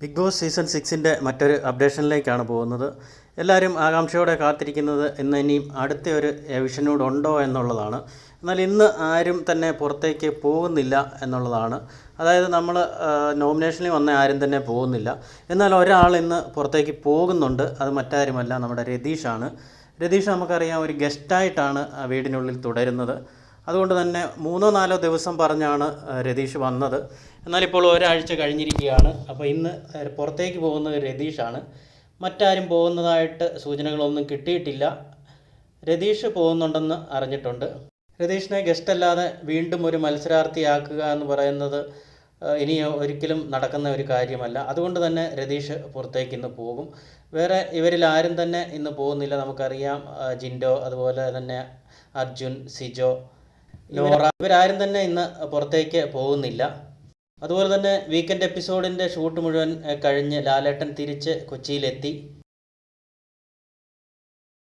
Big boss season സിക്സിന്റെ മറ്റൊരു അപ്ഡേഷനിലേക്കാണ് പോകുന്നത്. എല്ലാവരും ആകാംക്ഷയോടെ കാത്തിരിക്കുന്നത് ഇന്ന് ഇനിയും അടുത്ത ഒരു എവിഷനോട് ഉണ്ടോ എന്നുള്ളതാണ്. എന്നാൽ ഇന്ന് ആരും തന്നെ പുറത്തേക്ക് പോകുന്നില്ല എന്നുള്ളതാണ്. അതായത് നമ്മൾ നോമിനേഷനിൽ വന്ന ആരും തന്നെ പോകുന്നില്ല. എന്നാൽ ഒരാൾ ഇന്ന് പുറത്തേക്ക് പോകുന്നുണ്ട്. അത് മറ്റാരുമല്ല നമ്മുടെ രതീഷാണ്. രതീഷ് നമുക്കറിയാം ഒരു ഗസ്റ്റായിട്ടാണ് വീടിനുള്ളിൽ തുടരുന്നത്. അതുകൊണ്ട് തന്നെ മൂന്നോ നാലോ ദിവസം പറഞ്ഞാണ് രതീഷ് വന്നത്. എന്നാലിപ്പോൾ ഒരാഴ്ച കഴിഞ്ഞിരിക്കുകയാണ്. അപ്പോൾ ഇന്ന് പുറത്തേക്ക് പോകുന്നത് രതീഷാണ്. മറ്റാരും പോകുന്നതായിട്ട് സൂചനകളൊന്നും കിട്ടിയിട്ടില്ല. രതീഷ് പോകുന്നുണ്ടെന്ന് അറിഞ്ഞിട്ടുണ്ട്. രതീഷിനെ ഗസ്റ്റ് അല്ലാതെ വീണ്ടും ഒരു മത്സരാർത്ഥിയാക്കുക എന്ന് പറയുന്നത് ഇനി ഒരിക്കലും നടക്കുന്ന ഒരു കാര്യമല്ല. അതുകൊണ്ട് തന്നെ രതീഷ് പുറത്തേക്ക് ഇന്ന് പോകും. വേറെ ഇവരിൽ ആരും തന്നെ ഇന്ന് പോകുന്നില്ല. നമുക്കറിയാം ജിൻഡോ അതുപോലെ തന്നെ അർജുൻ സിജോ നോറ ഇവരാരും തന്നെ ഇന്ന് പുറത്തേക്ക് പോകുന്നില്ല. അതുപോലെ തന്നെ വീക്കെൻഡ് എപ്പിസോഡിന്റെ ഷൂട്ട് മുഴുവൻ കഴിഞ്ഞ് ലാലേട്ടൻ തിരിച്ച് കൊച്ചിയിലെത്തി.